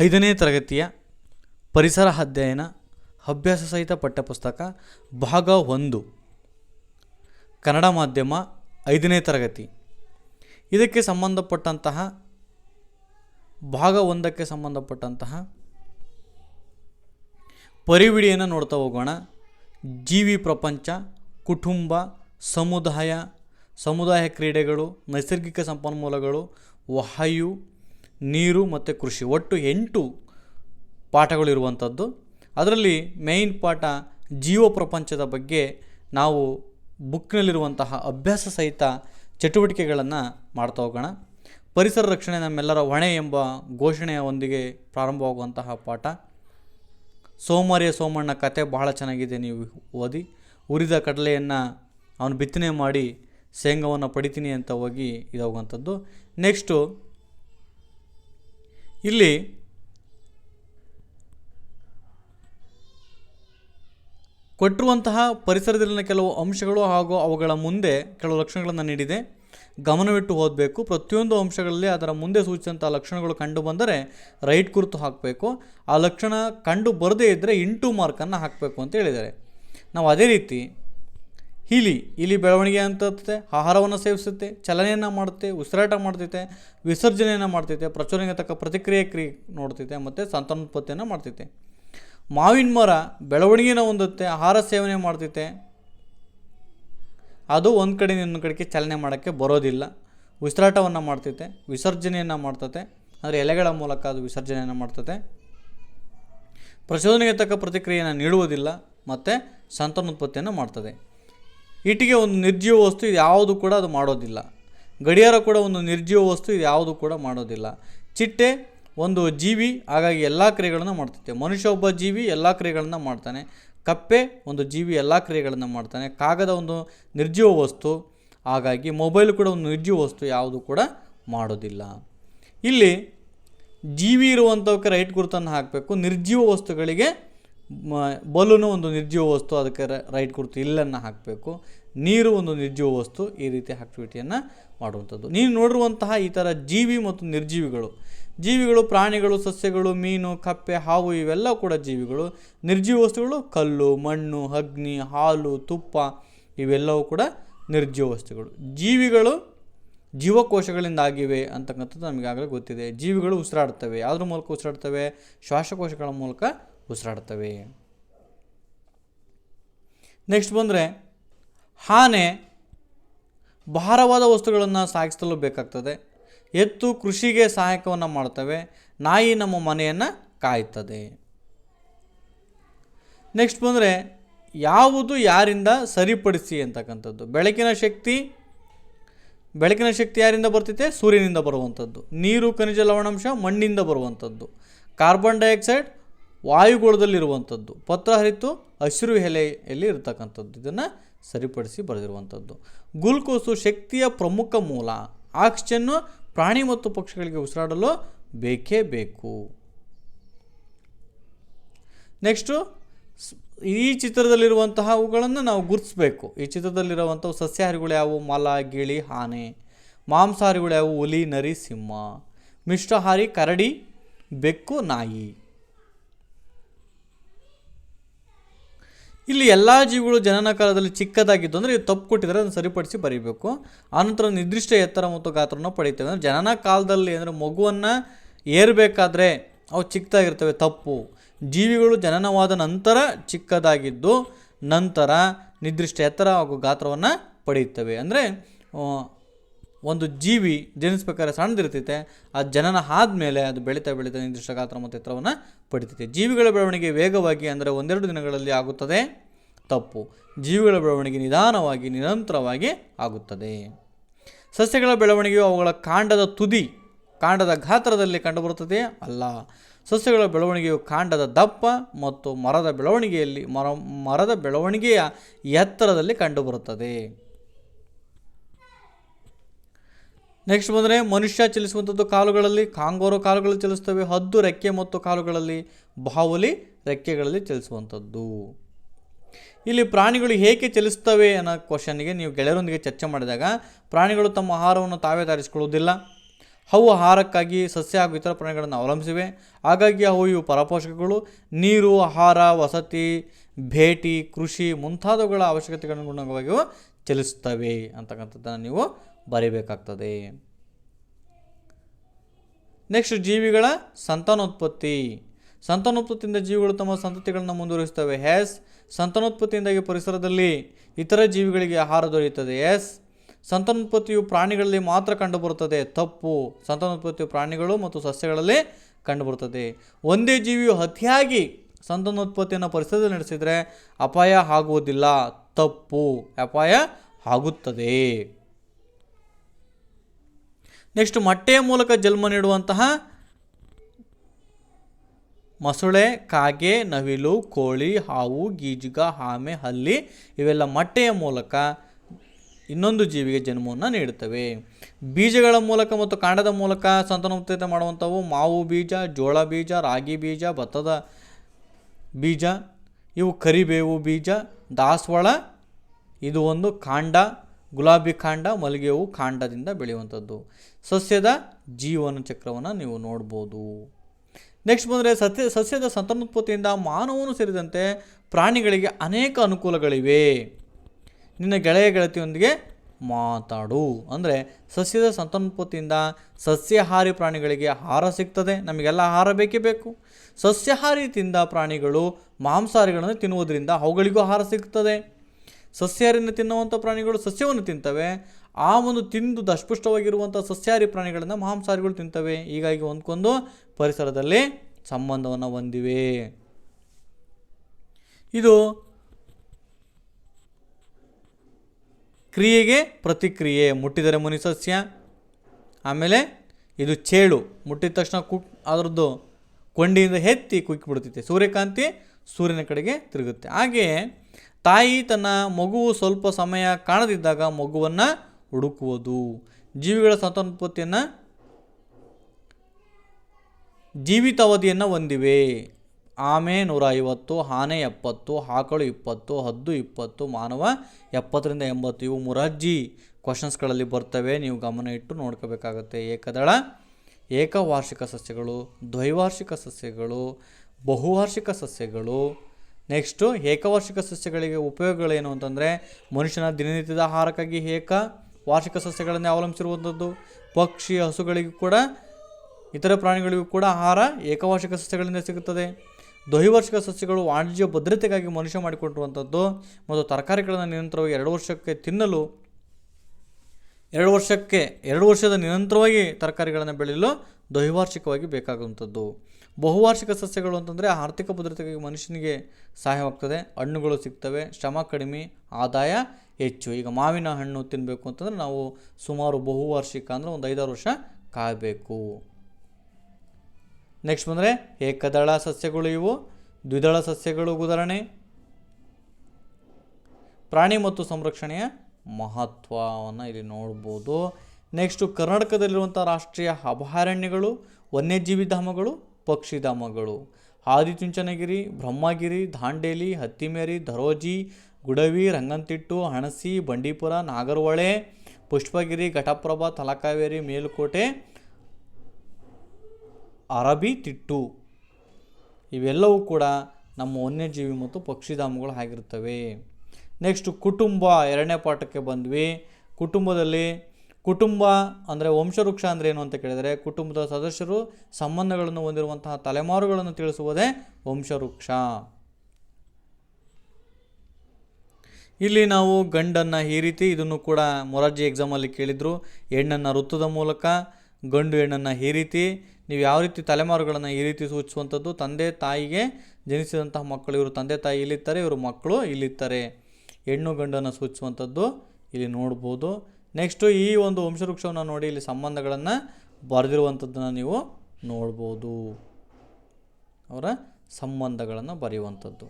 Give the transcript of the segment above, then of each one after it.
ಐದನೇ ತರಗತಿಯ ಪರಿಸರ ಅಧ್ಯಯನ ಅಭ್ಯಾಸ ಸಹಿತ ಪಠ್ಯಪುಸ್ತಕ, ಭಾಗ ಒಂದು, ಕನ್ನಡ ಮಾಧ್ಯಮ ಐದನೇ ತರಗತಿ. ಇದಕ್ಕೆ ಸಂಬಂಧಪಟ್ಟಂತಹ, ಭಾಗ ಒಂದಕ್ಕೆ ಸಂಬಂಧಪಟ್ಟಂತಹ ಪರಿವಿಡಿಯನ್ನು ನೋಡ್ತಾ ಹೋಗೋಣ. ಜೀವಿ ಪ್ರಪಂಚ, ಕುಟುಂಬ, ಸಮುದಾಯ ಸಮುದಾಯ ಕ್ರೀಡೆಗಳು, ನೈಸರ್ಗಿಕ ಸಂಪನ್ಮೂಲಗಳು, ವಾಯು ನೀರು ಮತ್ತು ಕೃಷಿ. ಒಟ್ಟು ಎಂಟು ಪಾಠಗಳಿರುವಂಥದ್ದು ಅದರಲ್ಲಿ ಮೇಯ್ನ್ ಪಾಠ ಜೀವ ಪ್ರಪಂಚದ ಬಗ್ಗೆ ನಾವು ಬುಕ್ನಲ್ಲಿರುವಂತಹ ಅಭ್ಯಾಸ ಸಹಿತ ಚಟುವಟಿಕೆಗಳನ್ನು ಮಾಡ್ತಾ ಹೋಗೋಣ. ಪರಿಸರ ರಕ್ಷಣೆ ನಮ್ಮೆಲ್ಲರ ಹೊಣೆ ಎಂಬ ಘೋಷಣೆಯೊಂದಿಗೆ ಪ್ರಾರಂಭವಾಗುವಂತಹ ಪಾಠ. ಸೋಮಾರಿಯ ಸೋಮಣ್ಣ ಕತೆ ಬಹಳ ಚೆನ್ನಾಗಿದೆ, ನೀವು ಓದಿ. ಉರಿದ ಕಡಲೆಯನ್ನು ಅವನು ಬಿತ್ತನೆ ಮಾಡಿ ಶೇಂಗವನ್ನು ಪಡಿತೀನಿ ಅಂತ ಹೋಗಿ ಇದಾಗುವಂಥದ್ದು. ನೆಕ್ಸ್ಟು ಇಲ್ಲಿ ಕೊಟ್ಟಿರುವಂತಹ ಪರಿಸರದಲ್ಲಿನ ಕೆಲವು ಅಂಶಗಳು ಹಾಗೂ ಅವುಗಳ ಮುಂದೆ ಕೆಲವು ಲಕ್ಷಣಗಳನ್ನು ನೀಡಿದೆ. ಗಮನವಿಟ್ಟು ಓದಬೇಕು. ಪ್ರತಿಯೊಂದು ಅಂಶಗಳಲ್ಲಿ ಅದರ ಮುಂದೆ ಸೂಚಿಸಿದಂಥ ಲಕ್ಷಣಗಳು ಕಂಡು ಬಂದರೆ ರೈಟ್ ಕುರಿತು ಹಾಕಬೇಕು. ಆ ಲಕ್ಷಣ ಕಂಡು ಬರದೇ ಇದ್ದರೆ ಇಂಟು ಮಾರ್ಕನ್ನು ಹಾಕಬೇಕು ಅಂತ ಹೇಳಿದ್ದಾರೆ. ನಾವು ಅದೇ ರೀತಿ ಇಲಿ ಇಲಿ ಬೆಳವಣಿಗೆ ಅಂತತೆ ಆಹಾರವನ್ನು ಸೇವಿಸುತ್ತೆ, ಚಲನೆಯನ್ನು ಮಾಡುತ್ತೆ, ಉಸಿರಾಟ ಮಾಡ್ತೈತೆ, ವಿಸರ್ಜನೆಯನ್ನು ಮಾಡ್ತೈತೆ, ಪ್ರಚೋದನೆಗೆ ತಕ್ಕ ಪ್ರತಿಕ್ರಿಯೆ ಕ್ರಿಯೆ ನೋಡ್ತೈತೆ, ಮತ್ತು ಸಂತಾನೋತ್ಪತ್ತಿಯನ್ನು ಮಾಡ್ತೈತೆ. ಮಾವಿನ ಮರ ಬೆಳವಣಿಗೆನ ಹೊಂದುತ್ತೆ, ಆಹಾರ ಸೇವನೆ ಮಾಡ್ತೈತೆ. ಅದು ಒಂದು ಕಡೆ ಇನ್ನೊಂದು ಕಡೆಗೆ ಚಲನೆ ಮಾಡೋಕ್ಕೆ ಬರೋದಿಲ್ಲ. ಉಸಿರಾಟವನ್ನು ಮಾಡ್ತೈತೆ, ವಿಸರ್ಜನೆಯನ್ನು ಮಾಡ್ತತೆ, ಅಂದರೆ ಎಲೆಗಳ ಮೂಲಕ ಅದು ವಿಸರ್ಜನೆಯನ್ನು ಮಾಡ್ತತೆ. ಪ್ರಚೋದನೆಗೆ ತಕ್ಕ ಪ್ರತಿಕ್ರಿಯೆಯನ್ನು ನೀಡುವುದಿಲ್ಲ, ಮತ್ತು ಸಂತಾನೋತ್ಪತ್ತಿಯನ್ನು ಮಾಡ್ತದೆ. ಇಟ್ಟಿಗೆ ಒಂದು ನಿರ್ಜೀವ ವಸ್ತು ಇದು ಯಾವುದು ಕೂಡ ಅದು ಮಾಡೋದಿಲ್ಲ. ಗಡಿಯಾರ ಕೂಡ ಒಂದು ನಿರ್ಜೀವ ವಸ್ತು ಇದು ಯಾವುದು ಕೂಡ ಮಾಡೋದಿಲ್ಲ. ಚಿಟ್ಟೆ ಒಂದು ಜೀವಿ, ಹಾಗಾಗಿ ಎಲ್ಲ ಕ್ರಿಯೆಗಳನ್ನು ಮಾಡ್ತೈತೆ. ಮನುಷ್ಯ ಒಬ್ಬ ಜೀವಿ, ಎಲ್ಲ ಕ್ರಿಯೆಗಳನ್ನು ಮಾಡ್ತಾನೆ. ಕಪ್ಪೆ ಒಂದು ಜೀವಿ, ಎಲ್ಲ ಕ್ರಿಯೆಗಳನ್ನು ಮಾಡ್ತಾನೆ. ಕಾಗದ ಒಂದು ನಿರ್ಜೀವ ವಸ್ತು, ಹಾಗಾಗಿ ಮೊಬೈಲ್ ಕೂಡ ಒಂದು ನಿರ್ಜೀವ ವಸ್ತು, ಯಾವುದು ಕೂಡ ಮಾಡೋದಿಲ್ಲ. ಇಲ್ಲಿ ಜೀವಿ ಇರುವಂಥವಕ್ಕೆ ರೈಟ್ ಗುರುತನ್ನು ಹಾಕಬೇಕು. ನಿರ್ಜೀವ ವಸ್ತುಗಳಿಗೆ ಬಲೂನು ಒಂದು ನಿರ್ಜೀವ ವಸ್ತು, ಅದಕ್ಕೆ ರೈಟ್ ಗುರುತು ಇಲ್ಲನ್ನು ಹಾಕಬೇಕು. ನೀರು ಒಂದು ನಿರ್ಜೀವ ವಸ್ತು, ಈ ರೀತಿ ಆಕ್ಟಿವಿಟಿಯನ್ನು ಮಾಡುವಂಥದ್ದು. ನೀವು ನೋಡಿರುವಂತಹ ಈ ಥರ ಜೀವಿ ಮತ್ತು ನಿರ್ಜೀವಿಗಳು. ಜೀವಿಗಳು, ಪ್ರಾಣಿಗಳು, ಸಸ್ಯಗಳು, ಮೀನು, ಕಪ್ಪೆ, ಹಾವು, ಇವೆಲ್ಲ ಕೂಡ ಜೀವಿಗಳು. ನಿರ್ಜೀವ ವಸ್ತುಗಳು ಕಲ್ಲು, ಮಣ್ಣು, ಅಗ್ನಿ, ಹಾಲು, ತುಪ್ಪ, ಇವೆಲ್ಲವೂ ಕೂಡ ನಿರ್ಜೀವ ವಸ್ತುಗಳು. ಜೀವಿಗಳು ಜೀವಕೋಶಗಳಿಂದಾಗಿವೆ ಅಂತಕ್ಕಂಥದ್ದು ನಮಗಾಗಲೇ ಗೊತ್ತಿದೆ. ಜೀವಿಗಳು ಉಸಿರಾಡ್ತವೆ ಯಾವುದ್ರ ಮೂಲಕ ಉಸಿರಾಡ್ತವೆ ಶ್ವಾಸಕೋಶಗಳ ಮೂಲಕ ಉಸಿರಾಡ್ತವೆ. ನೆಕ್ಸ್ಟ್ ಬಂದರೆ, ಆನೆ ಭಾರವಾದ ವಸ್ತುಗಳನ್ನು ಸಾಗಿಸಲು ಬೇಕಾಗ್ತದೆ. ಎತ್ತು ಕೃಷಿಗೆ ಸಹಾಯಕವನ್ನು ಮಾಡ್ತವೆ. ನಾಯಿ ನಮ್ಮ ಮನೆಯನ್ನು ಕಾಯ್ತದೆ. ನೆಕ್ಸ್ಟ್ ಬಂದರೆ, ಯಾವುದು ಯಾರಿಂದ ಸರಿಪಡಿಸಿ ಅಂತಕ್ಕಂಥದ್ದು. ಬೆಳಕಿನ ಶಕ್ತಿ ಬೆಳಕಿನ ಶಕ್ತಿ ಯಾರಿಂದ ಬರ್ತೈತೆ? ಸೂರ್ಯನಿಂದ ಬರುವಂಥದ್ದು. ನೀರು, ಖನಿಜ, ಲವಣಾಂಶ ಮಣ್ಣಿಂದ ಬರುವಂಥದ್ದು. ಕಾರ್ಬನ್ ಡೈಆಕ್ಸೈಡ್ ವಾಯುಗೋಳದಲ್ಲಿರುವಂಥದ್ದು. ಪತ್ರ ಹರಿತು ಹಸಿರು ಎಲೆಯಲ್ಲಿ ಇರತಕ್ಕಂಥದ್ದು. ಇದನ್ನು ಸರಿಪಡಿಸಿ ಬರೆದಿರುವಂಥದ್ದು. ಗುಲ್ಕೋಸು ಶಕ್ತಿಯ ಪ್ರಮುಖ ಮೂಲ. ಆಕ್ಸಿಜನ್ನು ಪ್ರಾಣಿ ಮತ್ತು ಪಕ್ಷಿಗಳಿಗೆ ಉಸಿರಾಡಲು ಬೇಕೇ ಬೇಕು. ನೆಕ್ಸ್ಟು ಈ ಚಿತ್ರದಲ್ಲಿರುವಂತಹ ಅವುಗಳನ್ನು ನಾವು ಗುರುತಿಸಬೇಕು. ಈ ಚಿತ್ರದಲ್ಲಿರುವಂಥವು ಸಸ್ಯಾಹಾರಿಗಳು ಯಾವುವು? ಮಲ, ಗಿಳಿ, ಆನೆ. ಮಾಂಸಾಹಾರಿಗಳು ಯಾವುವು? ಹುಲಿ, ನರಿ, ಸಿಂಹ. ಮಿಶ್ರಹಾರಿ, ಕರಡಿ, ಬೆಕ್ಕು, ನಾಯಿ. ಇಲ್ಲಿ ಎಲ್ಲ ಜೀವಿಗಳು ಜನನ ಕಾಲದಲ್ಲಿ ಚಿಕ್ಕದಾಗಿದ್ದು ಅಂದರೆ ಇದು ತಪ್ಪು ಕೊಟ್ಟಿದ್ದಾರೆ, ಅದನ್ನು ಸರಿಪಡಿಸಿ ಬರೀಬೇಕು. ಆನಂತರ ನಿರ್ದಿಷ್ಟ ಎತ್ತರ ಮತ್ತು ಗಾತ್ರವನ್ನು ಪಡಿತೇವೆ. ಅಂದರೆ ಜನನ ಕಾಲದಲ್ಲಿ ಅಂದರೆ ಮಗುವನ್ನು ಏರಬೇಕಾದ್ರೆ ಅವು ಚಿಕ್ಕದಾಗಿರ್ತವೆ, ತಪ್ಪು. ಜೀವಿಗಳು ಜನನವಾದ ನಂತರ ಚಿಕ್ಕದಾಗಿದ್ದು ನಂತರ ನಿರ್ದಿಷ್ಟ ಎತ್ತರ ಹಾಗೂ ಗಾತ್ರವನ್ನು ಪಡೆಯುತ್ತವೆ ಅಂದರೆ ಒಂದು ಜೀವಿ ಜನಿಸ್ಬೇಕಾದ್ರೆ ಸಣ್ಣದಿರ್ತೈತೆ, ಆ ಜನನ ಆದಮೇಲೆ ಅದು ಬೆಳೀತಾ ಬೆಳೀತಾ ನಿರ್ದಿಷ್ಟ ಗಾತ್ರ ಮತ್ತು ಎತ್ತರವನ್ನು ಪಡಿತೈತೆ. ಜೀವಿಗಳ ಬೆಳವಣಿಗೆ ವೇಗವಾಗಿ ಅಂದರೆ ಒಂದೆರಡು ದಿನಗಳಲ್ಲಿ ಆಗುತ್ತದೆ. ತಪ್ಪು. ಜೀವಿಗಳ ಬೆಳವಣಿಗೆ ನಿಧಾನವಾಗಿ, ನಿರಂತರವಾಗಿ ಆಗುತ್ತದೆ. ಸಸ್ಯಗಳ ಬೆಳವಣಿಗೆಯು ಅವುಗಳ ಕಾಂಡದ ತುದಿ, ಕಾಂಡದ ಗಾತ್ರದಲ್ಲಿ ಕಂಡುಬರುತ್ತದೆ ಅಲ್ಲ. ಸಸ್ಯಗಳ ಬೆಳವಣಿಗೆಯು ಕಾಂಡದ ದಪ್ಪ ಮತ್ತು ಮರದ ಬೆಳವಣಿಗೆಯಲ್ಲಿ, ಮರ, ಮರದ ಬೆಳವಣಿಗೆಯ ಎತ್ತರದಲ್ಲಿ ಕಂಡುಬರುತ್ತದೆ. ನೆಕ್ಸ್ಟ್ ಬಂದರೆ ಮನುಷ್ಯ ಚಲಿಸುವಂಥದ್ದು ಕಾಲುಗಳಲ್ಲಿ, ಕಾಂಗೋರು ಕಾಲುಗಳಲ್ಲಿ ಚಲಿಸ್ತವೆ. ಹದ್ದು, ರೆಕ್ಕೆ ಮತ್ತು ಕಾಲುಗಳಲ್ಲಿ ಬಾವುಲಿ ರೆಕ್ಕೆಗಳಲ್ಲಿ ಚಲಿಸುವಂಥದ್ದು ಇಲ್ಲಿ ಪ್ರಾಣಿಗಳು ಹೇಗೆ ಚಲಿಸ್ತವೆ ಅನ್ನೋ ಕ್ವಶನ್ಗೆ ನೀವು ಗೆಳೆಯರೊಂದಿಗೆ ಚರ್ಚೆ ಮಾಡಿದಾಗ, ಪ್ರಾಣಿಗಳು ತಮ್ಮ ಆಹಾರವನ್ನು ತಾವೇ ತಯಾರಿಸಿಕೊಳ್ಳುವುದಿಲ್ಲ. ಅವು ಆಹಾರಕ್ಕಾಗಿ ಸಸ್ಯ ಹಾಗೂ ಇತರ ಪ್ರಾಣಿಗಳನ್ನು ಅವಲಂಬಿಸಿವೆ. ಹಾಗಾಗಿ ಅವು ಇವು ಪರಪೋಷಕಗಳು. ನೀರು, ಆಹಾರ, ವಸತಿ ಭೇಟಿ, ಕೃಷಿ ಮುಂತಾದವುಗಳ ಅವಶ್ಯಕತೆಗಳ ಅನುಗುಣವಾಗಿ ಚಲಿಸುತ್ತವೆ ಅಂತಕ್ಕಂಥದ್ದನ್ನು ನೀವು ಬರೀಬೇಕಾಗ್ತದೆ. ನೆಕ್ಸ್ಟ್ ಜೀವಿಗಳ ಸಂತಾನೋತ್ಪತ್ತಿ. ಸಂತಾನೋತ್ಪತ್ತಿಯಿಂದ ಜೀವಿಗಳು ತಮ್ಮ ಸಂತತಿಗಳನ್ನು ಮುಂದುವರಿಸುತ್ತವೆ. ಎಸ್ ಸಂತಾನೋತ್ಪತ್ತಿಯಿಂದಾಗಿ ಪರಿಸರದಲ್ಲಿ ಇತರ ಜೀವಿಗಳಿಗೆ ಆಹಾರ ದೊರೆಯುತ್ತದೆ. ಎಸ್ ಸಂತಾನೋತ್ಪತ್ತಿಯು ಪ್ರಾಣಿಗಳಲ್ಲಿ ಮಾತ್ರ ಕಂಡುಬರುತ್ತದೆ. ತಪ್ಪು. ಸಂತಾನೋತ್ಪತ್ತಿಯು ಪ್ರಾಣಿಗಳು ಮತ್ತು ಸಸ್ಯಗಳಲ್ಲಿ ಕಂಡುಬರುತ್ತದೆ. ಒಂದೇ ಜೀವಿಯು ಅತಿಯಾಗಿ ಸಂತಾನೋತ್ಪತ್ತಿಯನ್ನು ಪರಿಸರದಲ್ಲಿ ನಡೆಸಿದರೆ ಅಪಾಯ ಆಗುವುದಿಲ್ಲ. ತಪ್ಪು. ಅಪಾಯ ಆಗುತ್ತದೆ. ನೆಕ್ಸ್ಟ್ ಮೊಟ್ಟೆಯ ಮೂಲಕ ಜನ್ಮ ನೀಡುವಂತಹ ಮೊಸಳೆ, ಕಾಗೆ, ನವಿಲು, ಕೋಳಿ, ಹಾವು, ಗೀಜುಗ, ಆಮೆ, ಹಲ್ಲಿ ಇವೆಲ್ಲ ಮೊಟ್ಟೆಯ ಮೂಲಕ ಇನ್ನೊಂದು ಜೀವಿಗೆ ಜನ್ಮವನ್ನು ನೀಡುತ್ತವೆ. ಬೀಜಗಳ ಮೂಲಕ ಮತ್ತು ಕಾಂಡದ ಮೂಲಕ ಸಂತಾನೋತ್ಪತ್ತಿ ಮಾಡುವಂಥವು ಮಾವು ಬೀಜ, ಜೋಳ ಬೀಜ, ರಾಗಿ ಬೀಜ, ಭತ್ತದ ಬೀಜ, ಇವು ಕರಿಬೇವು ಬೀಜ, ದಾಸವಾಳ, ಇದು ಒಂದು ಕಾಂಡ, ಗುಲಾಬಿ ಕಾಂಡ ಮಲ್ಲಿಗೆ ಹೂವು ಕಾಂಡದಿಂದ ಬೆಳೆಯುವಂಥದ್ದು. ಸಸ್ಯದ ಜೀವನ ಚಕ್ರವನ್ನು ನೀವು ನೋಡ್ಬೋದು. ನೆಕ್ಸ್ಟ್ ಬಂದರೆ ಸಸ್ಯ ಸಸ್ಯದ ಸಂತಾನೋತ್ಪತ್ತಿಯಿಂದ ಮಾನವನು ಸೇರಿದಂತೆ ಪ್ರಾಣಿಗಳಿಗೆ ಅನೇಕ ಅನುಕೂಲಗಳಿವೆ. ನಿನ್ನ ಗೆಳೆಯ ಗೆಳತಿಯೊಂದಿಗೆ ಮಾತಾಡು. ಅಂದರೆ ಸಸ್ಯದ ಸಂತಾನೋತ್ಪತ್ತಿಯಿಂದ ಸಸ್ಯಾಹಾರಿ ಪ್ರಾಣಿಗಳಿಗೆ ಆಹಾರ ಸಿಗ್ತದೆ. ನಮಗೆಲ್ಲ ಆಹಾರ ಬೇಕೇ ಬೇಕು. ಸಸ್ಯಾಹಾರಿ ತಿಂದ ಪ್ರಾಣಿಗಳು ಮಾಂಸಾಹಾರಿಗಳನ್ನು ತಿನ್ನುವುದರಿಂದ ಅವುಗಳಿಗೂ ಆಹಾರ ಸಿಗ್ತದೆ. ಸಸ್ಯಾಹಾರಿಯನ್ನು ತಿನ್ನುವಂಥ ಪ್ರಾಣಿಗಳು ಸಸ್ಯವನ್ನು ತಿಂತವೆ. ಆ ಒಂದು ತಿಂದು ದಸ್ಪುಷ್ಟವಾಗಿರುವಂಥ ಸಸ್ಯಾಹಾರಿ ಪ್ರಾಣಿಗಳನ್ನು ಮಾಂಸಾಹಾರಿಗಳು ತಿಂತವೆ. ಹೀಗಾಗಿ ಒಂದ್ಕೊಂದು ಪರಿಸರದಲ್ಲಿ ಸಂಬಂಧವನ್ನು ಹೊಂದಿವೆ. ಇದು ಕ್ರಿಯೆಗೆ ಪ್ರತಿಕ್ರಿಯೆ. ಮುಟ್ಟಿದರೆ ಮುನಿ ಸಸ್ಯ, ಆಮೇಲೆ ಇದು ಚೇಳು. ಮುಟ್ಟಿದ ತಕ್ಷಣ ಕುಕ್ ಅದರದ್ದು ಕೊಂಡಿಯಿಂದ ಎತ್ತಿ ಕುಕ್ಕಿಬಿಡ್ತೈತೆ ಸೂರ್ಯಕಾಂತಿ ಸೂರ್ಯನ ಕಡೆಗೆ ತಿರುಗುತ್ತೆ. ಹಾಗೆಯೇ ತಾಯಿ ತನ್ನ ಮಗುವು ಸ್ವಲ್ಪ ಸಮಯ ಕಾಣದಿದ್ದಾಗ ಮಗುವನ್ನು ಹುಡುಕುವುದು. ಜೀವಿಗಳ ಸಂತಾನೋತ್ಪತ್ತಿಯನ್ನು ಜೀವಿತಾವಧಿಯನ್ನು ಹೊಂದಿವೆ. ಆಮೆ ನೂರ ಐವತ್ತು ಆನೆ ಎಪ್ಪತ್ತು, ಆಕಳು ಇಪ್ಪತ್ತು, ಹದ್ದು ಇಪ್ಪತ್ತು, ಮಾನವ ಎಪ್ಪತ್ತರಿಂದ ಎಂಬತ್ತು. ಇವು ಮುರಾರ್ಜಿ ಕ್ವಶನ್ಸ್ಗಳಲ್ಲಿ ಬರ್ತವೆ. ನೀವು ಗಮನ ಇಟ್ಟು ನೋಡ್ಕೋಬೇಕಾಗತ್ತೆ. ಏಕದಳ, ಏಕವಾರ್ಷಿಕ ಸಸ್ಯಗಳು, ದ್ವೈವಾರ್ಷಿಕ ಸಸ್ಯಗಳು, ಬಹುವಾರ್ಷಿಕ ಸಸ್ಯಗಳು. ನೆಕ್ಸ್ಟು ಏಕವಾರ್ಷಿಕ ಸಸ್ಯಗಳಿಗೆ ಉಪಯೋಗಗಳೇನು ಅಂತಂದರೆ, ಮನುಷ್ಯನ ದಿನನಿತ್ಯದ ಆಹಾರಕ್ಕಾಗಿ ಏಕ ವಾರ್ಷಿಕ ಸಸ್ಯಗಳನ್ನೇ ಅವಲಂಬಿಸಿರುವಂಥದ್ದು. ಪಕ್ಷಿ, ಹಸುಗಳಿಗೂ ಕೂಡ, ಇತರ ಪ್ರಾಣಿಗಳಿಗೂ ಕೂಡ ಆಹಾರ ಏಕವಾರ್ಷಿಕ ಸಸ್ಯಗಳಿಂದ ಸಿಗುತ್ತದೆ. ದ್ವೈವಾರ್ಷಿಕ ಸಸ್ಯಗಳು ವಾಣಿಜ್ಯ ಭದ್ರತೆಗಾಗಿ ಮನುಷ್ಯ ಮಾಡಿಕೊಂಡಿರುವಂಥದ್ದು ಮತ್ತು ತರಕಾರಿಗಳನ್ನು ನಿರಂತರವಾಗಿ ಎರಡು ವರ್ಷಕ್ಕೆ ತಿನ್ನಲು, ಎರಡು ವರ್ಷಕ್ಕೆ, ಎರಡು ವರ್ಷದ ನಿರಂತರವಾಗಿ ತರಕಾರಿಗಳನ್ನು ಬೆಳೆಯಲು ದ್ವೈವಾರ್ಷಿಕವಾಗಿ ಬೇಕಾಗುವಂಥದ್ದು. ಬಹುವಾರ್ಷಿಕ ಸಸ್ಯಗಳು ಅಂತಂದರೆ ಆರ್ಥಿಕ ಭದ್ರತೆಗಾಗಿ ಮನುಷ್ಯನಿಗೆ ಸಹಾಯವಾಗ್ತದೆ. ಹಣ್ಣುಗಳು ಸಿಗ್ತವೆ, ಶ್ರಮ ಕಡಿಮೆ, ಆದಾಯ ಹೆಚ್ಚು. ಈಗ ಮಾವಿನ ಹಣ್ಣು ತಿನ್ನಬೇಕು ಅಂತಂದರೆ ನಾವು ಸುಮಾರು ಬಹುವಾರ್ಷಿಕ ಅಂದರೆ ಒಂದು ಐದಾರು ವರ್ಷ ಕಾಯಬೇಕು. ನೆಕ್ಸ್ಟ್ ಬಂದರೆ ಏಕದಳ ಸಸ್ಯಗಳು ಇವು, ದ್ವಿದಳ ಸಸ್ಯಗಳು ಉದಾಹರಣೆ. ಪ್ರಾಣಿ ಮತ್ತು ಸಂರಕ್ಷಣೆಯ ಮಹತ್ವವನ್ನು ಇಲ್ಲಿ ನೋಡ್ಬೋದು. ನೆಕ್ಸ್ಟು ಕರ್ನಾಟಕದಲ್ಲಿರುವಂಥ ರಾಷ್ಟ್ರೀಯ ಅಭಯಾರಣ್ಯಗಳು ವನ್ಯಜೀವಿ ಧಾಮಗಳು ಪಕ್ಷಿಧಾಮಗಳು. ಆದಿಚುಂಚನಗಿರಿ, ಬ್ರಹ್ಮಗಿರಿ, ದಾಂಡೇಲಿ, ಹತ್ತಿಮೇರಿ ಧರೋಜಿ ಗುಡವಿ, ರಂಗಂತಿಟ್ಟು, ಹಣಸಿ, ಬಂಡೀಪುರ, ನಾಗರಹೊಳೆ, ಪುಷ್ಪಗಿರಿ, ಘಟಪ್ರಭಾ, ತಲಕಾವೇರಿ, ಮೇಲುಕೋಟೆ ಅರಬಿ ತಿಟ್ಟು. ಇವೆಲ್ಲವೂ ಕೂಡ ನಮ್ಮ ವನ್ಯಜೀವಿ ಮತ್ತು ಪಕ್ಷಿಧಾಮಗಳು ಆಗಿರ್ತವೆ ನೆಕ್ಸ್ಟ್ ಕುಟುಂಬ ಎರಡನೇ ಪಾಠಕ್ಕೆ ಬಂದ್ವಿ. ಕುಟುಂಬದಲ್ಲಿ ಕುಟುಂಬ ಅಂದರೆ ವಂಶವೃಕ್ಷ ಅಂದರೆ ಏನು ಅಂತ ಕೇಳಿದರೆ ಕುಟುಂಬದ ಸದಸ್ಯರು ಸಂಬಂಧಗಳನ್ನು ಹೊಂದಿರುವಂತಹ ತಲೆಮಾರುಗಳನ್ನು ತಿಳಿಸುವುದೇ ವಂಶವೃಕ್ಷ. ಇಲ್ಲಿ ನಾವು ಗಂಡನ್ನು ಈ ರೀತಿ ಇದನ್ನು ಕೂಡ ಮೊರಾರ್ಜಿ ಎಕ್ಸಾಮಲ್ಲಿ ಕೇಳಿದರು. ಹೆಣ್ಣನ್ನು ವೃತ್ತದ ಮೂಲಕ ಗಂಡು ಹೆಣ್ಣನ್ನು ಈ ರೀತಿ ನೀವು ಯಾವ ರೀತಿ ತಲೆಮಾರುಗಳನ್ನು ಈ ರೀತಿ ಸೂಚಿಸುವಂಥದ್ದು? ತಂದೆ ತಾಯಿಗೆ ಜನಿಸಿದಂತಹ ಮಕ್ಕಳು ಇವರು ತಂದೆ ತಾಯಿ ಇಲ್ಲಿರ್ತಾರೆ ಇವರು ಮಕ್ಕಳು ಇಲ್ಲಿರ್ತಾರೆ. ಹೆಣ್ಣು ಗಂಡನ್ನು ಸೂಚಿಸುವಂಥದ್ದು ಇಲ್ಲಿ ನೋಡ್ಬೋದು. ನೆಕ್ಸ್ಟು ಈ ಒಂದು ವಂಶವೃಕ್ಷವನ್ನು ನೋಡಿ ಇಲ್ಲಿ ಸಂಬಂಧಗಳನ್ನು ಬರೆದಿರುವಂಥದ್ದನ್ನು ನೀವು ನೋಡ್ಬೋದು. ಅವರ ಸಂಬಂಧಗಳನ್ನು ಬರೆಯುವಂಥದ್ದು.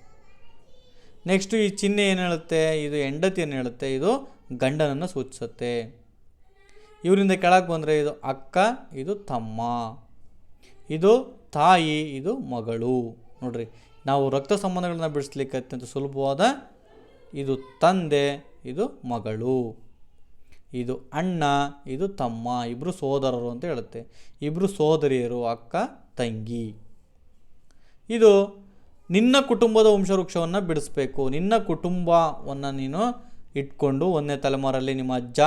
ನೆಕ್ಸ್ಟು ಈ ಚಿಹ್ನೆ ಏನು ಹೇಳುತ್ತೆ? ಇದು ಹೆಂಡತಿಯನ್ನು ಹೇಳುತ್ತೆ? ಇದು ಗಂಡನನ್ನು ಸೂಚಿಸುತ್ತೆ. ಇವರಿಂದ ಕೆಳಗೆ ಬಂದರೆ ಇದು ಅಕ್ಕ, ಇದು ತಮ್ಮ. ಇದು ತಾಯಿ, ಇದು ಮಗಳು. ನೋಡ್ರಿ, ನಾವು ರಕ್ತ ಸಂಬಂಧಗಳನ್ನ ಬಿಡಿಸ್ಲಿಕ್ಕೆ ಅತ್ಯಂತ ಸುಲಭವಾದ ಇದು ತಂದೆ, ಇದು ಮಗಳು. ಇದು ಅಣ್ಣ, ಇದು ತಮ್ಮ ಇಬ್ಬರು ಸೋದರರು ಅಂತ ಹೇಳುತ್ತೆ. ಇಬ್ಬರು ಸೋದರಿಯರು, ಅಕ್ಕ, ತಂಗಿ. ಇದು ನಿನ್ನ ಕುಟುಂಬದ ವಂಶವೃಕ್ಷವನ್ನು ಬಿಡಿಸ್ಬೇಕು. ನಿನ್ನ ಕುಟುಂಬವನ್ನು ನೀನು ಇಟ್ಕೊಂಡು ಒಂದನೇ ತಲೆಮಾರಲ್ಲಿ ನಿಮ್ಮ ಅಜ್ಜ,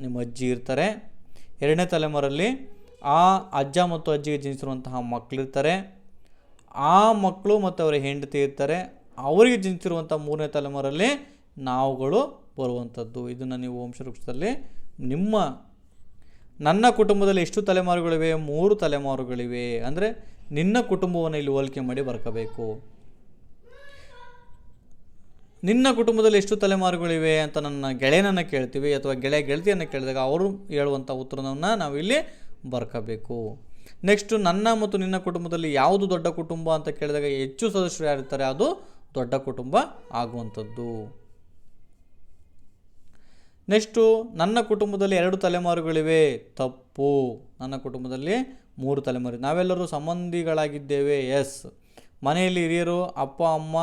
ನಿಮ್ಮ ಅಜ್ಜಿ ಇರ್ತಾರೆ. ಎರಡನೇ ತಲೆಮಾರಲ್ಲಿ ಆ ಅಜ್ಜ ಮತ್ತು ಅಜ್ಜಿಗೆ ಜನಿಸಿರುವಂತಹ ಮಕ್ಕಳಿರ್ತಾರೆ ಆ ಮಕ್ಕಳು ಮತ್ತು ಅವರ ಹೆಂಡತಿ ಇರ್ತಾರೆ. ಅವರಿಗೆ ಜನಿಸಿರುವಂಥ ಮೂರನೇ ತಲೆಮಾರಲ್ಲಿ ನಾವುಗಳು ಬರುವಂಥದ್ದು. ಇದನ್ನು ನೀವು ವಂಶವೃಕ್ಷದಲ್ಲಿ ನಿಮ್ಮ, ನನ್ನ ಕುಟುಂಬದಲ್ಲಿ ಎಷ್ಟು ತಲೆಮಾರುಗಳಿವೆ? ಮೂರು ತಲೆಮಾರುಗಳಿವೆ. ಅಂದರೆ ನಿನ್ನ ಕುಟುಂಬವನ್ನು ಇಲ್ಲಿ ಹೋಲಿಕೆ ಮಾಡಿ ಬರ್ಕೋಬೇಕು. ನಿನ್ನ ಕುಟುಂಬದಲ್ಲಿ ಎಷ್ಟು ತಲೆಮಾರುಗಳಿವೆ ಅಂತ ನನ್ನ ಗೆಳೆಯನನ್ನು ಕೇಳ್ತೀವಿ ಅಥವಾ ಗೆಳೆಯ ಗೆಳತಿಯನ್ನು ಕೇಳಿದಾಗ ಅವರು ಹೇಳುವಂಥ ಉತ್ತರವನ್ನು ನಾವಿಲ್ಲಿ ಬರ್ಕೋಬೇಕು. ನೆಕ್ಸ್ಟು ನನ್ನ ಮತ್ತು ನಿನ್ನ ಕುಟುಂಬದಲ್ಲಿ ಯಾವುದು ದೊಡ್ಡ ಕುಟುಂಬ ಅಂತ ಕೇಳಿದಾಗ ಹೆಚ್ಚು ಸದಸ್ಯರು ಯಾರಿರ್ತಾರೆ? ಅದು ದೊಡ್ಡ ಕುಟುಂಬ ಆಗುವಂಥದ್ದು. ನೆಕ್ಸ್ಟು ನನ್ನ ಕುಟುಂಬದಲ್ಲಿ ಎರಡು ತಲೆಮಾರುಗಳಿವೆ. ತಪ್ಪು. ನನ್ನ ಕುಟುಂಬದಲ್ಲಿ ಮೂರು ತಲೆಮಾರು. ನಾವೆಲ್ಲರೂ ಸಂಬಂಧಿಗಳಾಗಿದ್ದೇವೆ. ಎಸ್ ಮನೆಯಲ್ಲಿ ಹಿರಿಯರು, ಅಪ್ಪ, ಅಮ್ಮ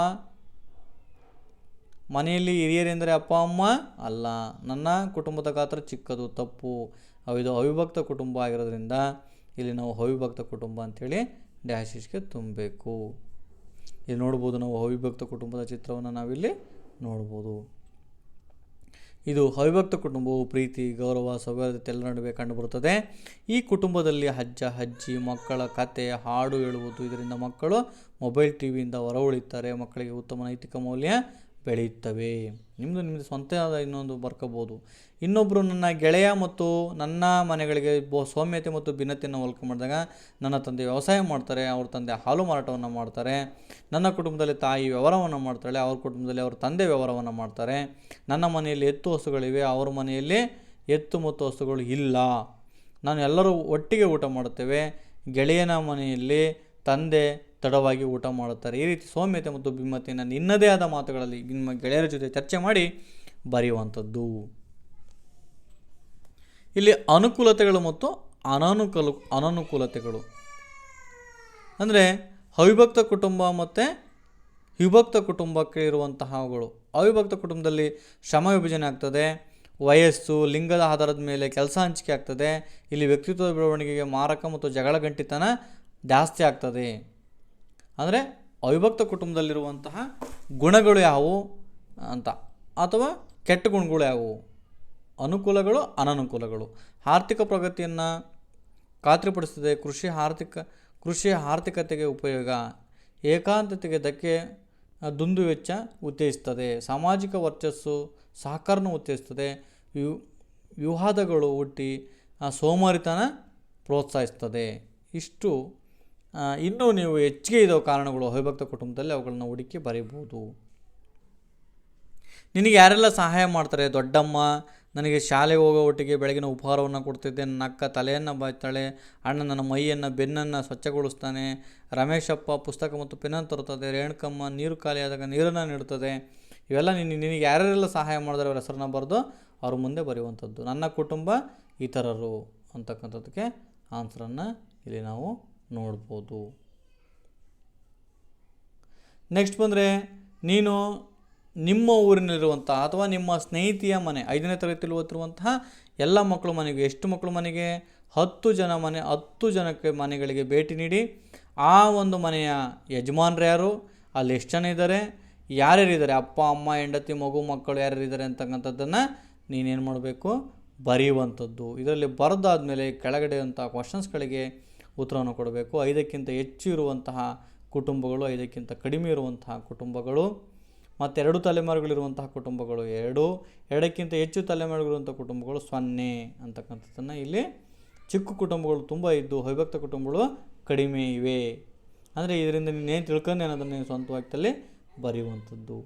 ಮನೆಯಲ್ಲಿ ಹಿರಿಯರೆಂದರೆ ಅಪ್ಪ, ಅಮ್ಮ ಅಲ್ಲ. ನನ್ನ ಕುಟುಂಬದ ಗಾತ್ರ ಚಿಕ್ಕದು, ತಪ್ಪು. ಇದು ಅವಿಭಕ್ತ ಕುಟುಂಬ ಆಗಿರೋದ್ರಿಂದ ಇಲ್ಲಿ ನಾವು ಅವಿಭಕ್ತ ಕುಟುಂಬ ಅಂಥೇಳಿ ಡ್ಯಾಶಿಸ್ಗೆ ತುಂಬಬೇಕು. ಇಲ್ಲಿ ನೋಡ್ಬೋದು ನಾವು ಅವಿಭಕ್ತ ಕುಟುಂಬದ ಚಿತ್ರವನ್ನು ನಾವಿಲ್ಲಿ ನೋಡ್ಬೋದು. ಇದು ಅವಿಭಕ್ತ ಕುಟುಂಬವು ಪ್ರೀತಿ, ಗೌರವ, ಸೌಹಾರ್ದತೆ ಎಲ್ಲ ನಡುವೆ ಕಂಡುಬರುತ್ತದೆ. ಈ ಕುಟುಂಬದಲ್ಲಿ ಅಜ್ಜ, ಅಜ್ಜಿ, ಮಕ್ಕಳ ಕತೆ, ಹಾಡು ಹೇಳುವುದು. ಇದರಿಂದ ಮಕ್ಕಳು ಮೊಬೈಲ್ ಟಿವಿಯಿಂದ ಹೊರ ಉಳಿತಾರೆ ಮಕ್ಕಳಿಗೆ ಉತ್ತಮ ನೈತಿಕ ಮೌಲ್ಯ ಬೆಳೆಯುತ್ತವೆ. ನಿಮ್ಮದು ನಿಮ್ಮದು ಸ್ವಂತವಾದ ಇನ್ನೊಂದು ಬರ್ಕೋಬೋದು. ಇನ್ನೊಬ್ಬರು ನನ್ನ ಗೆಳೆಯ ಮತ್ತು ನನ್ನ ಮನೆಗಳಿಗೆ ಬೋ ಸೌಮ್ಯತೆ ಮತ್ತು ಭಿನ್ನತೆಯನ್ನು ಹೋಲಿಕೆ ಮಾಡಿದಾಗ ನನ್ನ ತಂದೆ ವ್ಯವಸಾಯ ಮಾಡ್ತಾರೆ, ಅವ್ರ ತಂದೆ ಹಾಲು ಮಾರಾಟವನ್ನು ಮಾಡ್ತಾರೆ, ನನ್ನ ಕುಟುಂಬದಲ್ಲಿ ತಾಯಿ ವ್ಯವಹಾರವನ್ನು ಮಾಡ್ತಾಳೆ, ಅವ್ರ ಕುಟುಂಬದಲ್ಲಿ ಅವ್ರ ತಂದೆ ವ್ಯವಹಾರವನ್ನು ಮಾಡ್ತಾರೆ. ನನ್ನ ಮನೆಯಲ್ಲಿ ಎತ್ತು ಹಸುಗಳಿವೆ ಅವ್ರ ಮನೆಯಲ್ಲಿ ಎತ್ತು ಮತ್ತು ಹಸುಗಳು ಇಲ್ಲ. ನಾನು ಎಲ್ಲರೂ ಒಟ್ಟಿಗೆ ಊಟ ಮಾಡುತ್ತೇವೆ. ಗೆಳೆಯನ ಮನೆಯಲ್ಲಿ ತಂದೆ ತಡವಾಗಿ ಊಟ ಮಾಡುತ್ತಾರೆ. ಈ ರೀತಿ ಸೌಮ್ಯತೆ ಮತ್ತು ಭಿನ್ನತೆಯನ್ನು ನಿನ್ನದೇ ಆದ ಮಾತುಗಳಲ್ಲಿ ನಿಮ್ಮ ಗೆಳೆಯರ ಜೊತೆ ಚರ್ಚೆ ಮಾಡಿ ಬರೆಯುವಂಥದ್ದು. ಇಲ್ಲಿ ಅನುಕೂಲತೆಗಳು ಮತ್ತು ಅನಾನುಕೂಲ, ಅನನುಕೂಲತೆಗಳು. ಅಂದರೆ ಅವಿಭಕ್ತ ಕುಟುಂಬ ಮತ್ತು ವಿಭಕ್ತ ಕುಟುಂಬಕ್ಕೆ ಇರುವಂತಹಗಳು ಅವಿಭಕ್ತ ಕುಟುಂಬದಲ್ಲಿ ಶ್ರಮ ವಿಭಜನೆ ಆಗ್ತದೆ, ವಯಸ್ಸು, ಲಿಂಗದ ಆಧಾರದ ಮೇಲೆ ಕೆಲಸ ಹಂಚಿಕೆ ಆಗ್ತದೆ, ಇಲ್ಲಿ ವ್ಯಕ್ತಿತ್ವದ ಬೆಳವಣಿಗೆಗೆ ಮಾರಕ ಮತ್ತು ಜಗಳ ಗಂಟಿತನ ಜಾಸ್ತಿ ಆಗ್ತದೆ. ಅಂದರೆ ಅವಿಭಕ್ತ ಕುಟುಂಬದಲ್ಲಿರುವಂತಹ ಗುಣಗಳು ಯಾವುವು ಅಂತ. ಅಥವಾ ಕೆಟ್ಟ ಗುಣಗಳು ಯಾವುವು? ಅನುಕೂಲಗಳು, ಅನನುಕೂಲಗಳು. ಆರ್ಥಿಕ ಪ್ರಗತಿಯನ್ನು ಖಾತ್ರಿಪಡಿಸ್ತದೆ ಕೃಷಿ ಆರ್ಥಿಕ, ಕೃಷಿ ಆರ್ಥಿಕತೆಗೆ ಉಪಯೋಗ. ಏಕಾಂತತೆಗೆ ಧಕ್ಕೆ ದುಂದು ವೆಚ್ಚ ಉತ್ತೇಜಿಸ್ತದೆ. ಸಾಮಾಜಿಕ ವರ್ಚಸ್ಸು, ಸಹಕಾರನ ಉತ್ತೇಜಿಸ್ತದೆ. ವಿವಾದಗಳು ಹುಟ್ಟಿ ಸೋಮಾರಿತನ ಪ್ರೋತ್ಸಾಹಿಸ್ತದೆ. ಇಷ್ಟು ಇನ್ನೂ ನೀವು ಹೆಚ್ಚಿಗೆ ಇರೋ ಕಾರಣಗಳು ಅವಿಭಕ್ತ ಕುಟುಂಬದಲ್ಲಿ ಅವುಗಳನ್ನ ಹುಡುಕಿ ಬರೀಬೋದು. ನಿನಗೆ ಯಾರೆಲ್ಲ ಸಹಾಯ ಮಾಡ್ತಾರೆ? ದೊಡ್ಡಮ್ಮ, ನನಗೆ ಶಾಲೆಗೆ ಹೋಗೋ ಒಟ್ಟಿಗೆ ಬೆಳಗಿನ ಉಪಹಾರವನ್ನು ಕೊಡ್ತಿದ್ದೆ ನನ್ನ ಅಕ್ಕ ತಲೆಯನ್ನು ಬಾಯ್ತಾಳೆ, ಅಣ್ಣ ನನ್ನ ಮೈಯನ್ನು, ಬೆನ್ನನ್ನು ಸ್ವಚ್ಛಗೊಳಿಸ್ತಾನೆ, ರಮೇಶಪ್ಪ ಪುಸ್ತಕ ಮತ್ತು ಪೆನ್ನನ್ನು ತರುತ್ತದೆ ರೇಣುಕಮ್ಮ ನೀರು ಖಾಲಿಯಾದಾಗ ನೀರನ್ನು ನೀಡುತ್ತದೆ. ಇವೆಲ್ಲ ನಿನ್ನ ನಿನಗೆ ಯಾರ್ಯಾರೆಲ್ಲ ಸಹಾಯ ಮಾಡಿದ್ರೆ ಅವರ ಹೆಸರನ್ನ ಬರೆದು ಅವ್ರ ಮುಂದೆ ಬರೆಯುವಂಥದ್ದು. ನನ್ನ ಕುಟುಂಬ ಇತರರು ಅಂತಕ್ಕಂಥದ್ದಕ್ಕೆ ಆನ್ಸರನ್ನು ಇಲ್ಲಿ ನಾವು ನೋಡ್ಬೋದು. ನೆಕ್ಸ್ಟ್ ಬಂದರೆ, ನೀನು ನಿಮ್ಮ ಊರಿನಲ್ಲಿರುವಂಥ ಅಥವಾ ನಿಮ್ಮ ಸ್ನೇಹಿತೆಯ ಮನೆ, ಐದನೇ ತರಗತಿಯಲ್ಲಿ ಓದ್ತಿರುವಂತಹ ಎಲ್ಲ ಮಕ್ಕಳು ಮನೆಗೆ, ಎಷ್ಟು ಮಕ್ಕಳು ಮನೆಗೆ? ಹತ್ತು ಜನ ಮನೆ, ಹತ್ತು ಜನಕ್ಕೆ ಮನೆಗಳಿಗೆ ಭೇಟಿ ನೀಡಿ. ಆ ಒಂದು ಮನೆಯ ಯಜಮಾನ್ರು ಯಾರು? ಅಲ್ಲಿ ಎಷ್ಟು ಜನ ಇದ್ದಾರೆ? ಯಾರ್ಯಾರಿದ್ದಾರೆ ಅಪ್ಪ, ಅಮ್ಮ, ಹೆಂಡತಿ, ಮಗು, ಮಕ್ಕಳು ಯಾರ್ಯಾರಿದ್ದಾರೆ ಅಂತಕ್ಕಂಥದ್ದನ್ನು ನೀನೇನು ಮಾಡಬೇಕು? ಬರೆಯುವಂಥದ್ದು. ಇದರಲ್ಲಿ ಬರೆದಾದ್ಮೇಲೆ ಕೆಳಗಡೆ ಅಂತ ಕ್ವಶನ್ಸ್ಗಳಿಗೆ ಉತ್ತರವನ್ನು ಕೊಡಬೇಕು. ಐದಕ್ಕಿಂತ ಹೆಚ್ಚು ಇರುವಂತಹ ಕುಟುಂಬಗಳು, ಐದಕ್ಕಿಂತ ಕಡಿಮೆ ಇರುವಂತಹ ಕುಟುಂಬಗಳು ಮತ್ತು ಎರಡು ತಲೆಮಾರುಗಳಿರುವಂತಹ ಕುಟುಂಬಗಳು ಎರಡು, ಎರಡಕ್ಕಿಂತ ಹೆಚ್ಚು ತಲೆಮಾರುಗಳಿರುವಂಥ ಕುಟುಂಬಗಳು ಸೊನ್ನೆ ಅಂತಕ್ಕಂಥದ್ದನ್ನು ಇಲ್ಲಿ ಚಿಕ್ಕ ಕುಟುಂಬಗಳು ತುಂಬ ಇದ್ದು ಅವಿಭಕ್ತ ಕುಟುಂಬಗಳು ಕಡಿಮೆ ಇವೆ. ಅಂದರೆ ಇದರಿಂದ ನೀನೇನು ತಿಳ್ಕೊಂಡು ಅನ್ನೋದನ್ನು ನೀನು ವಾಕ್ಯದಲ್ಲಿ ಬರೆಯುವಂಥದ್ದು.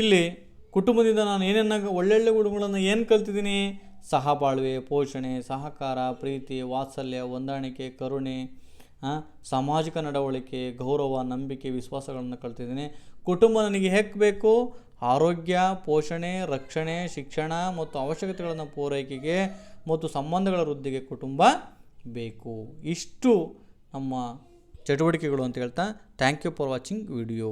ಇಲ್ಲಿ ಕುಟುಂಬದಿಂದ ನಾನು ಏನೇನು ಒಳ್ಳೊಳ್ಳೆ ಗುಣಗಳನ್ನು ಏನು ಕಲ್ತಿದ್ದೀನಿ? ಸಹಬಾಳ್ವೆ, ಪೋಷಣೆ, ಸಹಕಾರ, ಪ್ರೀತಿ, ವಾತ್ಸಲ್ಯ, ಹೊಂದಾಣಿಕೆ, ಕರುಣೆ ಸಾಮಾಜಿಕ ನಡವಳಿಕೆ, ಗೌರವ, ನಂಬಿಕೆ, ವಿಶ್ವಾಸಗಳನ್ನು ಕಲ್ತಿದ್ದೀನಿ ಕುಟುಂಬ ನನಗೆ ಹೇಗೆ ಬೇಕು? ಆರೋಗ್ಯ, ಪೋಷಣೆ, ರಕ್ಷಣೆ, ಶಿಕ್ಷಣ ಮತ್ತು ಅವಶ್ಯಕತೆಗಳನ್ನು ಪೂರೈಕೆಗೆ ಮತ್ತು ಸಂಬಂಧಗಳ ವೃದ್ಧಿಗೆ ಕುಟುಂಬ ಬೇಕು. ಇಷ್ಟು ನಮ್ಮ ಚಟುವಟಿಕೆಗಳು ಅಂತ ಹೇಳ್ತಾ thank you for watching video